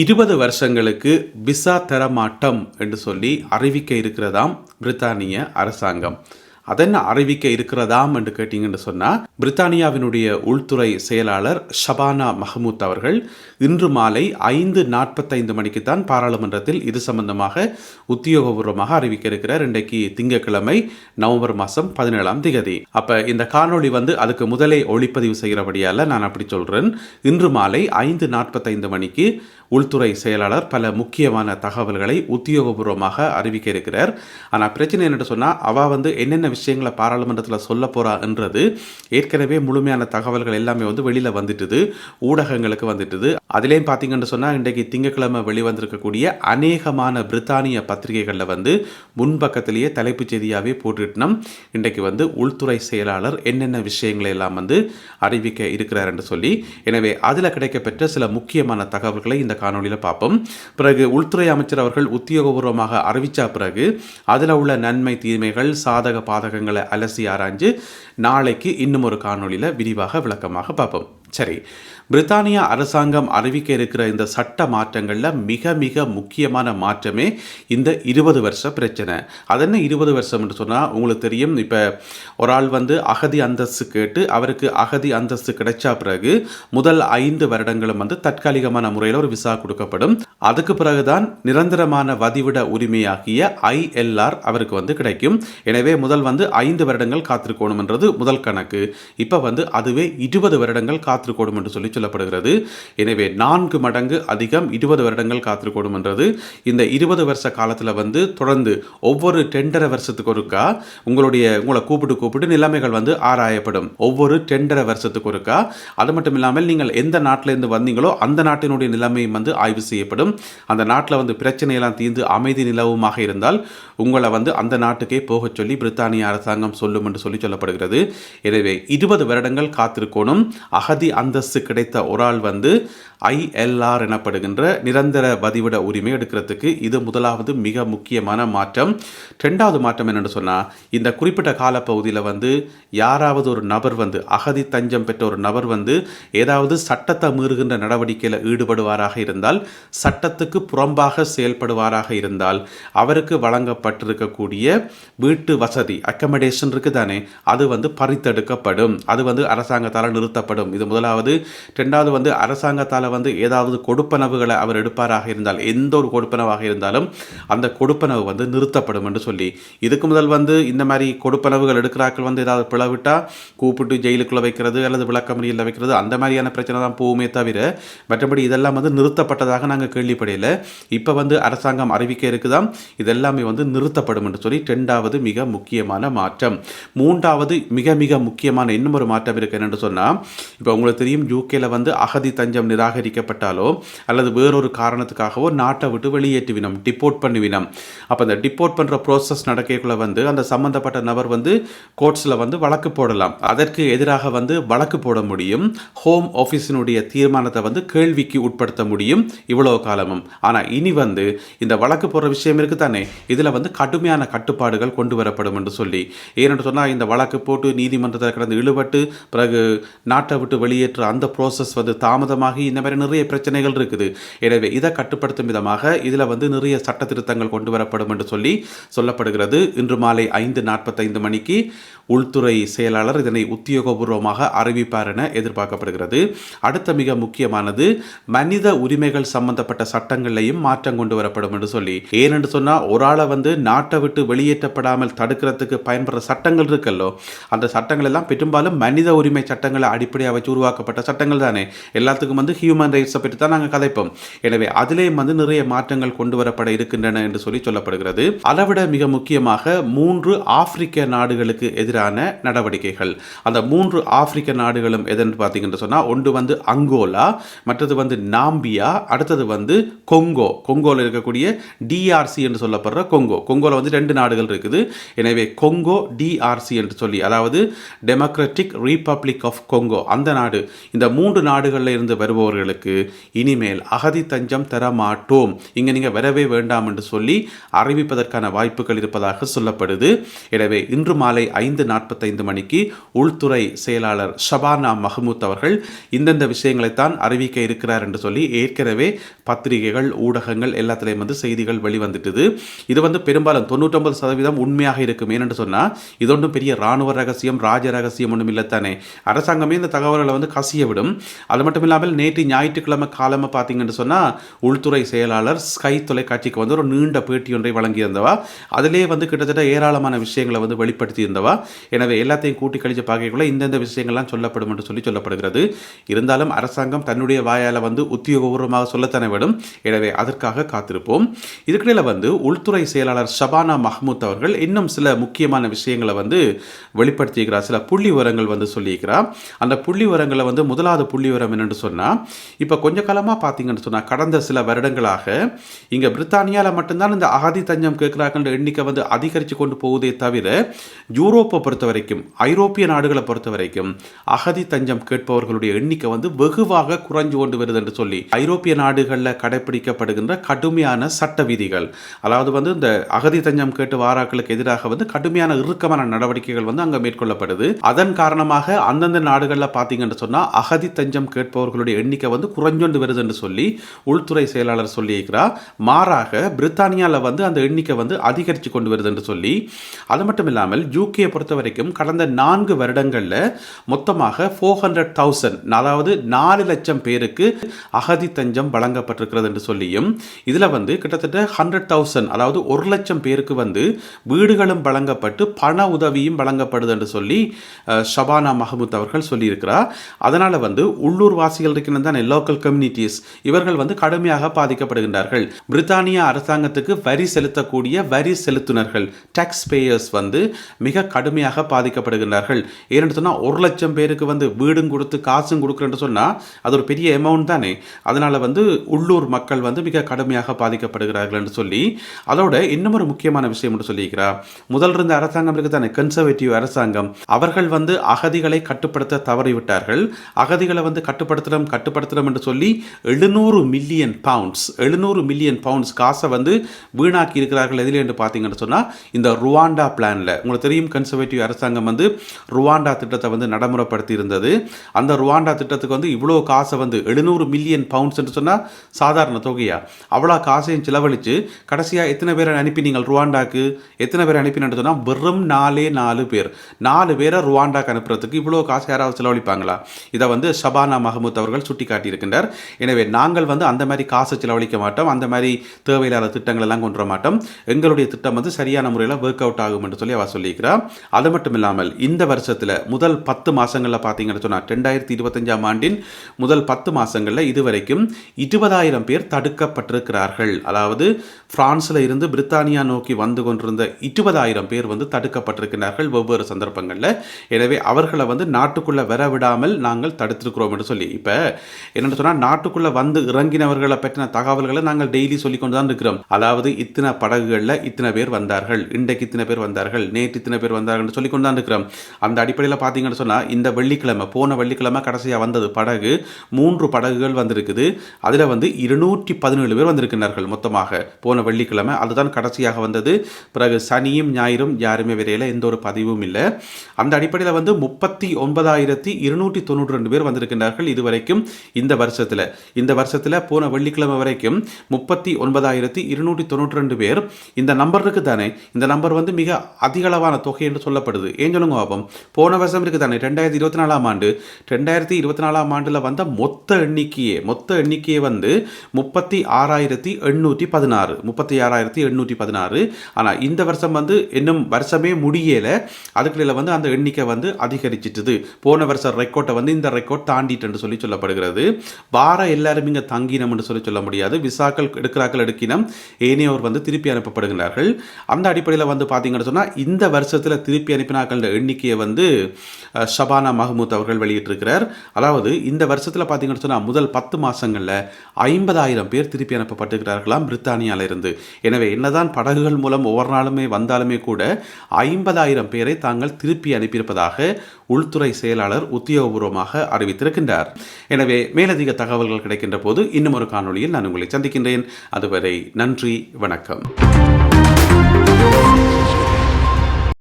இருபது வருஷங்களுக்கு விசா தரமாட்டம் என்று சொல்லி அறிவிக்க இருக்கிறதாம் பிரித்தானிய அரசாங்கம். அதென்ன அறிவிக்க இருக்கிறதாம் என்று கேட்டீங்கன்னு சொன்னால் பிரித்தானியாவினுடைய உள்துறை செயலாளர் ஷபானா மஹமூத் அவர்கள் இன்று மாலை ஐந்து நாற்பத்தைந்து மணிக்கு தான் பாராளுமன்றத்தில் இது சம்பந்தமாக உத்தியோகபூர்வமாக அறிவிக்க இருக்கிறார். இன்றைக்கு திங்கட்கிழமை நவம்பர் மாதம் பதினேழாம் திகதி. அப்போ இந்த காணொளி வந்து அதுக்கு முதலே ஒளிப்பதிவு செய்கிறபடியால் நான் அப்படி சொல்கிறேன் இன்று மாலை ஐந்து நாற்பத்தைந்து மணிக்கு உள்துறை செயலாளர் பல முக்கியமான தகவல்களை உத்தியோகபூர்வமாக அறிவிக்க இருக்கிறார். ஆனால் பிரச்சனை என்னட்டு சொன்னால் அவள் வந்து என்னென்ன விஷயங்களை பாராளுமன்றத்தில் சொல்ல போகிறா என்றது ஏற்கனவே முழுமையான தகவல்கள் எல்லாமே வந்து வெளியில் வந்துட்டுது ஊடகங்களுக்கு வந்துட்டுது. அதுலேயும் பார்த்தீங்கன்னு சொன்னால் இன்றைக்கு திங்கட்கிழமை வெளிவந்திருக்கக்கூடிய அநேகமான பிரித்தானிய பத்திரிகைகளில் வந்து முன்பக்கத்திலேயே தலைப்புச் செய்தியாகவே போட்டுட்டோம் இன்றைக்கு வந்து உள்துறை செயலாளர் என்னென்ன விஷயங்களை எல்லாம் வந்து அறிவிக்க இருக்கிறார் என்று சொல்லி எனவே அதில் கிடைக்கப்பெற்ற சில முக்கியமான தகவல்களை இந்த காணொலியில் பார்ப்போம். பிறகு உள்துறை அமைச்சர் அவர்கள் உத்தியோகபூர்வமாக அறிவித்த பிறகு அதில் உள்ள நன்மை தீமைகள் சாதக பாதகங்களை அலசி ஆராய்ஞ்சு நாளைக்கு இன்னும் ஒரு காணொலியில் விரிவாக விளக்கமாக பார்ப்போம். சரி. பிரித்தானிய அரசாங்கம் அறிவிக்க இருக்கிற இந்த சட்ட மாற்றங்களில் மிக மிக முக்கியமான மாற்றமே இந்த இருபது வருஷ பிரச்சனை. அது என்ன இருபது வருஷம் என்று சொன்னால் உங்களுக்கு தெரியும் இப்போ ஒரு ஆள் வந்து அகதி அந்தஸ்து கேட்டு அவருக்கு அகதி அந்தஸ்து கிடைச்சா பிறகு முதல் ஐந்து வருடங்களும் வந்து தற்காலிகமான முறையில் ஒரு விசா கொடுக்கப்படும். அதுக்கு பிறகுதான் நிரந்தரமான வதிவிட உரிமையாகிய ஐஎல்ஆர் அவருக்கு வந்து கிடைக்கும். எனவே முதல் வந்து ஐந்து வருடங்கள் காத்திருக்கணும்ன்றது முதல் கணக்கு. இப்போ வந்து அதுவே இருபது வருடங்கள் காத்திருக்கணும் என்று சொல்லி சொல்லப்படுகிறது. எனவே நான்கு மடங்கு அதிகம் இருபது வருடங்கள் காத்திருக்கணும் என்றது இந்த இருபது வருஷ காலத்தில் வந்து தொடர்ந்து ஒவ்வொரு டெண்டரை வருஷத்துக்கு ஒருக்கா உங்களுடைய உங்களை கூப்பிட்டு கூப்பிட்டு நிலைமைகள் வந்து ஆராயப்படும். ஒவ்வொரு டெண்டரை வருஷத்துக்கு ஒருக்கா. அது மட்டும் இல்லாமல் நீங்கள் எந்த நாட்டிலேருந்து வந்தீங்களோ அந்த நாட்டினுடைய நிலைமையும் வந்து ஆய்வு செய்யப்படும். அந்த நாட்டில் வந்து பிரச்சனையெல்லாம் தீர்ந்து அமைதி நிலவுமாக இருந்தால் உங்களை வந்து அந்த நாட்டுக்கே போகச் சொல்லி பிரித்தானிய அரசாங்கம் சொல்லும் என்று சொல்லி சொல்லப்படுகிறது. எனவே இருபது வருடங்கள் காத்திருக்கணும். அகதி அந்தஸ்து கிடைத்த ஒரு ஆள் வந்து ஐஎல்ஆர் எனப்படுகின்ற நிரந்தர பதிவிட உரிமை எடுக்கிறதுக்கு இது முதலாவது மிக முக்கியமான மாற்றம். ரெண்டாவது மாற்றம் என்னென்னு சொன்னால் இந்த குறிப்பிட்ட காலப்பகுதியில் வந்து யாராவது ஒரு நபர் வந்து அகதி தஞ்சம் பெற்ற ஒரு நபர் வந்து ஏதாவது சட்டத்தை மீறுகின்ற நடவடிக்கையில் ஈடுபடுவாராக இருந்தால் சட்டத்துக்கு புறம்பாக செயல்படுவாராக இருந்தால் அவருக்கு வழங்கப்பட்டிருக்கக்கூடிய வீட்டு வசதி அக்கமடேஷன் இருக்குது தானே அது வந்து பறித்தெடுக்கப்படும். அது வந்து அரசாங்கத்தால் நிறுத்தப்படும். இது முதலாவது. ரெண்டாவது வந்து அரசாங்கத்தால் வந்து ஏதாவது கொடுப்பனவுகளை அவர் எடுப்பாராக இருந்தால் எந்த ஒரு கொடுப்பனவாக இருந்தாலும் அந்த கொடுப்பனவு வந்து நிறுத்தப்படும் என்று சொல்லி. இதுக்கு முதல் வந்து இந்த மாதிரி கொடுப்பனவுகள் எடுக்கிறாக்கள் வந்து ஏதாவது பிளவிட்டா கூப்பிட்டு ஜெயிலுக்குள்ளே வைக்கிறது அல்லது விளக்கமறியில் வைக்கிறது அந்த மாதிரியான பிரச்சனை தான் போகுமே தவிர மற்றபடி இதெல்லாம் வந்து நிறுத்தப்பட்டதாக நாங்கள் கேள்விப்படையில் இப்போ வந்து அரசாங்கம் அறிவிக்க இருக்குதாம் இதெல்லாமே வந்து நிறுத்தப்படும் என்று சொல்லி ரெண்டாவது மிக முக்கியமான மாற்றம். மூன்றாவது மிக மிக முக்கியமான இன்னும் ஒரு மாற்றம் இருக்கு என்னென்று சொன்னால் இப்போ உங்களுக்கு தெரியும் யூகேல வந்து அகதி தஞ்சம் நிராகரிக்கப்பட்டாலோ அல்லது வேறொரு காரணத்துக்காகவோ நாட்டை விட்டு வெளியேற்றுவினம் டிப்போர்ட் பண்ணுவினம் அப்போ அந்த டிப்போர்ட் பண்ணுற ப்ரோசஸ் நடக்கக்குள்ள வந்து அந்த சம்பந்தப்பட்ட நபர் வந்து கோர்ட்ஸில் வந்து வழக்கு போடலாம். அதற்கு எதிராக வந்து வழக்கு போட முடியும். ஹோம் ஆஃபீஸினுடைய தீர்மானத்தை வந்து கேள்விக்கு உட்படுத்த முடியும் இவ்வளவு காலமும். ஆனால் இனி வந்து இந்த வழக்கு போடுற விஷயம் இருக்கு தானே? இதில் வந்து கடுமையான கட்டுப்பாடுகள் கொண்டு வரப்படும் என்று சொல்லி. ஏனென்று சொன்னால் இந்த வழக்கு போட்டு நீதிமன்றத்தில் கடந்து இழுபட்டு பிறகு நாட்டை விட்டு வெளியேற்ற அந்த ப்ரோசஸ் வந்து தாமதமாகி இந்த மாதிரி நிறைய பிரச்சனைகள் இருக்குது. எனவே இதை கட்டுப்படுத்தும் விதமாக இதில் வந்து நிறைய சட்ட திருத்தங்கள் கொண்டு வரப்படும் என்று சொல்லி சொல்லப்படுகிறது. இன்று மாலை ஐந்து நாற்பத்தைந்து மணிக்கு உள்துறை செயலாளர் இதனை உத்தியோகபூர்வமாக அறிவிப்பார் என எதிர்பார்க்கப்படுகிறது. அடுத்த மிக முக்கியமானது மனித உரிமைகள் சம்பந்தப்பட்ட சட்டங்களையும் மாற்றம் கொண்டு வரப்படும் என்று சொல்லி. ஏனென்று சொன்னால் ஒரு ஆளை வந்து நாட்டை விட்டு வெளியேற்றப்படாமல் தடுக்கிறதுக்கு பயன்படுற சட்டங்கள் இருக்கல்லோ அந்த சட்டங்கள் எல்லாம் பெரும்பாலும் மனித உரிமை சட்டங்களை அடிப்படையாக வச்சு உருவாக்கப்பட்ட சட்டங்கள் தானே? எல்லாத்துக்கும் வந்து ஹியூமன் ரைட்ஸை பற்றி தான் நாங்கள் கதைப்போம். எனவே அதிலேயும் வந்து நிறைய மாற்றங்கள் கொண்டு வரப்பட இருக்கின்றன என்று சொல்லி சொல்லப்படுகிறது. அளவிட மிக முக்கியமாக மூன்று ஆப்பிரிக்க நாடுகளுக்கு எதிரான நடவடிக்கைகள். அந்த மூன்று ஆப்பிரிக்க நாடுகளும் எதுன்னு பார்த்தீங்கன்னு சொன்னால் ஒன்று வந்து அங்கோலா மற்றது வந்து நாம்பியா அடுத்தது வந்து கொங்கோ. கொங்கோவில் இருக்கக்கூடிய டிஆர்சி என்று சொல்லப்படுற கொங்கோ. கொங்கோவில் வந்து ரெண்டு நாடுகள் இருக்குது. எனவே கொங்கோ டிஆர்சி என்று சொல்லி அதாவது டெமோக்ராட்டிக் ரிபப்ளிக் ஆஃப் கொங்கோ அந்த நாடு. இந்த மூன்று நாடுகளில் இருந்து வருபவர்களுக்கு இனிமேல் அகதி தஞ்சம் தர மாட்டோம் இங்கே நீங்கள் வரவே வேண்டாம் என்று சொல்லி அறிவிப்பதற்கான வாய்ப்புகள் இருப்பதாக சொல்லப்படுது. எனவே இன்று மாலை ஐந்து நாற்பத்தைந்து மணிக்கு உள்துறை செயலாளர் ஷபானா மஹமூத் அவர்கள் இந்தந்த விஷயங்களைத்தான் அறிவிக்க இருக்கிறார் என்று சொல்லி ஏற்கனவே பத்திரிகைகள் ஊடகங்கள் எல்லாத்துலேயும் வந்து செய்திகள் வெளிவந்துட்டுது. இது வந்து பெரும்பாலும் தொண்ணூற்றொம்பது சதவீதம் உண்மையாக இருக்கும். ஏனென்று சொன்னால் இது ஒன்றும் பெரிய இராணுவ ரகசியம் ராஜ ரகசியம் ஒன்றும் இல்லைத்தானே அரசாங்கமே இந்த தகவல்களை வந்து கசிய விடும் அது மட்டும் இல்லாமல் நேற்று ஞாயிற்றுக்கிழமை காலமாக பார்த்தீங்கன்னு சொன்னால் உள்துறை செயலாளர் ஸ்கை தொலைக்காட்சிக்கு வந்து ஒரு நீண்ட பேட்டி ஒன்றை வழங்கியிருந்தவா. அதிலே வந்து கிட்டத்தட்ட ஏராளமான விஷயங்களை வந்து வெளிப்படுத்தி இருந்தவா எனவே எல்லாத்தையும் கூட்டி கழிச்சு பார்க்கக்குள்ள இந்தந்த விஷயங்கள்லாம் சொல்லப்படும் என்று சொல்லி சொல்லப்படுகிறது. இருந்தாலும் அரசாங்கம் தன்னுடைய வாயால் வந்து உத்தியோகபூர்வமாக சொல்லத்தானே விடும் எனவே அதற்காக காத்திருப்போம். இதுக்கிடையில் வந்து உள்துறை செயலாளர் ஷபானா மஹமூத் அவர்கள் இன்னும் சில முக்கியமான விஷயங்களை வந்து வெளிப்படுத்தியிருக்கிறார். சில புள்ளி விவரங்கள் வந்து சொல்லியிருக்கிறார். அந்த புள்ளி விவரங்களை வந்து முதலாவது புள்ளி விவரம் என்னென்னு சொன்னால் இப்போ கொஞ்ச காலமாக பார்த்தீங்கன்னு சொன்னால் கடந்த சில வருடங்களாக இங்கே பிரித்தானியாவில் மட்டும்தான் இந்த அகதி தஞ்சம் கேட்குறாங்கன்ற எண்ணிக்கை வந்து அதிகரித்து கொண்டு போகுதே தவிர யூரோப்பை பொறுத்த வரைக்கும் ஐரோப்பிய நாடுகளை பொறுத்த வரைக்கும் அகதி தஞ்சம் கேட்பவர்களுடைய எண்ணிக்கை வந்து வெகுவாக குறைஞ்சு கொண்டு வருது என்று சொல்லி ஐரோப்பிய நாடுகளில் கடைபிடிக்கப்படுகின்ற கடுமையான சட்ட விதிகள் அதாவது வந்து இந்த அகதி தஞ்சம் கேட்டு வாராக்களுக்கு எதிராக வந்து கடுமையான இறுக்கமான நடவடிக்கைகள் வந்து அங்கே மேற்கொள்ளப்படுது. அதன் காரணமாக அந்தந்த நாடுகளில் பார்த்தீங்கன்னு சொன்னால் அகதி தஞ்சம் கேட்பவர்களுடைய எண்ணிக்கை வந்து குறைஞ்சொண்டு வருது என்று சொல்லி உள்துறை செயலாளர் சொல்லியிருக்கிறார். மாறாக பிரித்தானியாவில் வந்து அந்த எண்ணிக்கை வந்து அதிகரித்து கொண்டு வருது என்று சொல்லி அது மட்டும் இல்லாமல் யூகே பொறுத்த வரைக்கும் கடந்த நான்கு வருடங்களில் மொத்தமாக ஃபோர் ஹண்ட்ரட் தௌசண்ட் அதாவது நாலு லட்சம் பேருக்கு அகதி தஞ்சம் வழங்கப்பட்டிருக்கிறது என்று சொல்லியும் இதில் வந்து கிட்டத்தட்ட ஹண்ட்ரட் தௌசண்ட் அதாவது ஒரு லட்சம் பேருக்கு வந்து வீடுகளும் வழங்கப்பட்டு பண உதவியும் வழங்கப்படுது என்று சொல்லி ஷபானா மஹமூத் அவர்கள் சொல்லியிருக்கிறார். அதனால் வந்து உள்ளூர் வாசிகள் இருக்கின்றன லோக்கல் கம்யூனிட்டிஸ் இவர்கள் வந்து கடுமையாக பாதிக்கப்படுகின்றார்கள். பிரித்தானிய அரசாங்கத்துக்கு வரி செலுத்தக்கூடிய வரி செலுத்துனர்கள் டாக்ஸ் பேயர்ஸ் வந்து மிக கடுமையாக பாதிக்கப்படுகின்றார்கள். ஏன்னு சொன்னால் ஒரு லட்சம் பேருக்கு வந்து வீடும் கொடுத்து காசும் கொடுக்குறேன்னு சொன்னால் அது ஒரு பெரிய அமௌண்ட் தானே. அதனால் வந்து உள்ளூர் மக்கள் வந்து மிக கடுமையாக பாதிக்கப்படுகிறார்கள் என்று சொல்லி அதோட இன்னும் ஒரு முக்கியமான விஷயம் என்று சொல்லியிருக்கிறார். முதல் இருந்த அரசாங்கம் இருக்குது தானே கன்சர்வேட்டிவ் அரசாங்கம். அவர்கள் வந்து அகதிகளை கட்டுப்படுத்த தவறிவிட்டார்கள். அகதிகளை வந்து கட்டுப்படுத்தணும் கட்டுப்படுத்தணும் என்று சொல்லி எழுநூறு மில்லியன் பவுண்ட்ஸ் எழுநூறு மில்லியன் பவுண்ட்ஸ் காசை வந்து வீணாக்கி இருக்கிறார்கள் எதில் என்று பார்த்தீங்கன்னு சொன்னால் இந்த ருவாண்டா பிளானில் உங்களுக்கு தெரியும் கன்சர்வேட்டிவ் அரசாங்கம் வந்து ருவாண்டா திட்டத்தை வந்து நடைமுறைப்படுத்தி இருந்தது அந்த ருவாண்டா திட்டத்துக்கு வந்து இவ்வளோ காசை வந்து எழுநூறு மில்லியன் பவுண்ட்ஸ் என்று சொன்னால் சாதாரண தொகையா? அவ்வளோ காசையும் செலவழித்து கடைசியாக எத்தனை பேரை அனுப்பினீங்க ருவாண்டாக்கு? எத்தனை பேர் அனுப்பினு சொன்னால் வெறும் நாலே நாலு பேர். நாலு பேரை ருவாண்டாக்கு அனுப்புறதுக்கு இவ்வளோ காசு யாராவது செலவழிப்பாங்களா? இதை வந்து ஷபானா மஹமூத் அவர்கள் சுட்டிக்காட்டியிருக்கின்றார். எனவே நாங்கள் வந்து அந்த மாதிரி காசை செலவழிக்க மாட்டோம். அந்த மாதிரி தேவையில்லாத திட்டங்கள் எல்லாம் கொண்டு வர மாட்டோம். எங்களுடைய திட்டம் வந்து சரியான முறையில் ஒர்க் அவுட் ஆகும் என்று சொல்லி அவர் சொல்லியிருக்கிறார். அது மட்டும் இல்லாமல் இந்த வருஷத்தில் முதல் பத்து மாதங்களில் பார்த்தீங்கன்னு சொன்னால் ரெண்டாயிரத்தி இருபத்தஞ்சாம் ஆண்டின் முதல் பத்து மாதங்களில் இதுவரைக்கும் இருபதாயிரம் பேர் தடுக்கப்பட்டிருக்கிறார்கள். அதாவது பிரான்ஸில் இருந்து பிரித்தானியா நோக்கி வந்து கொண்டிருந்த இருபதாயிரம் பேர் வந்து தடுக்கப்பட்டிருக்கிறார்கள் வெவ்வேறு சந்தர்ப்பங்களில். எனவே அவர்களை வந்து நாட்டுக்குள்ளே வர விடாமல் நாங்கள் தடுத்திருக்கிறோம் என்று சொல்லி இப்போ என்னென்னு சொன்னால் நாட்டுக்குள்ளே வந்து இறங்கினவர்களை பற்றின தகவல்களை நாங்கள் டெய்லி சொல்லி கொண்டு தான் இருக்கிறோம். அதாவது இத்தனை படகுகளில் இத்தனை பேர் வந்தார்கள் இன்றைக்கு இத்தனை பேர் வந்தார்கள் நேற்று இத்தனை பேர் வந்தார்கள் சொல்லி கொண்டு தான் இருக்கிறோம். அந்த அடிப்படையில் பார்த்தீங்கன்னு சொன்னால் இந்த வெள்ளிக்கிழமை போன வெள்ளிக்கிழமை கடைசியாக வந்தது படகு மூன்று படகுகள் வந்திருக்குது. அதில் வந்து இருநூற்றி பதினேழு பேர் வந்திருக்கிறார்கள் மொத்தமாக. போன வெள்ளிக்கிழமை அதுதான் கடைசியாக வந்தது. பிறகு சனியும் ஞாயிறும் யாருமே விரையில் எந்த ஒரு பதிவும் இல்லை. அந்த அடிப்படையில் வந்து முப்பத்தி ஒன்பதாயிரத்தி இருநூற்றி தொண்ணூற்றி ரெண்டு பேர் வந்து வந்திருக்கின்றார்கள் இதுவரைக்கும் இந்த வருஷத்தில். இந்த வருஷத்தில் போன வெள்ளிக்கிழமை வரைக்கும் முப்பத்தி ஒன்பதாயிரத்தி இருநூற்றி தொண்ணூற்றி ரெண்டு பேர் இந்த நம்பர் தானே. இந்த நம்பர் வந்து மிக அதிகளவான தொகை என்று சொல்லப்படுது. ஏன் சொல்லுங்க பாப்போம். போன வருஷம் இருக்கு தானே. ரெண்டாயிரத்தி இருபத்தி நாலாம் ஆண்டு. ரெண்டாயிரத்தி இருபத்தி நாலாம் ஆண்டில் வந்த மொத்த எண்ணிக்கையே மொத்த எண்ணிக்கையே வந்து முப்பத்தி ஆறாயிரத்தி எண்ணூற்றி பதினாறு. முப்பத்தி ஆறாயிரத்தி எண்ணூற்றி பதினாறு. ஆனால் இந்த வருஷம் வந்து இன்னும் வருஷமே முடியலை. அதுக்குள்ள வந்து அந்த எண்ணிக்கை வந்து அதிகரிச்சிட்டுது. போன வருஷம் ரெக்கார்டை வந்து இந்த ரெக்கார்ட் தாண்டிட்டு சொல்லி சொல்லப்படுகிறது. வார எல்லாரும் இங்கே தங்கினம் என்று சொல்லி சொல்ல முடியாது. விசாக்கள் எடுக்கிறாக்கள் எடுக்கினம். ஏனையோர் வந்து திருப்பி அனுப்பப்படுகிறார்கள் அந்த அடிப்படையில் வந்து பார்த்தீங்கன்னு சொன்னால் இந்த வருஷத்தில் திருப்பி அனுப்பினார்கள் எண்ணிக்கையை வந்து ஷபானா மஹமூத் அவர்கள் வெளியிட்டிருக்கிறார். அதாவது இந்த வருஷத்தில் பார்த்தீங்கன்னு சொன்னால் முதல் பத்து மாதங்களில் ஐம்பதாயிரம் பேர் திருப்பி அனுப்பப்பட்டிருக்கிறார்களாம் பிரித்தானியால இருந்து எனவே என்னதான் படகுகள் மூலம் ஒவ்வொரு நாளுமே வந்தாலுமே கூட ஐம்பதாயிரம் பேரை தாங்கள் திருப்பி அனுப்பியிருப்பதாக உள்துறை செயலாளர் உத்தியோகபூர்வமாக அறிவித்தார் வைத்திருக்கின்றார். எனவே மேலதிக தகவல்கள் கிடைக்கின்ற போது இன்னும் ஒரு காணொளியில் நான் உங்களை சந்திக்கின்றேன். அதுவரை நன்றி வணக்கம்.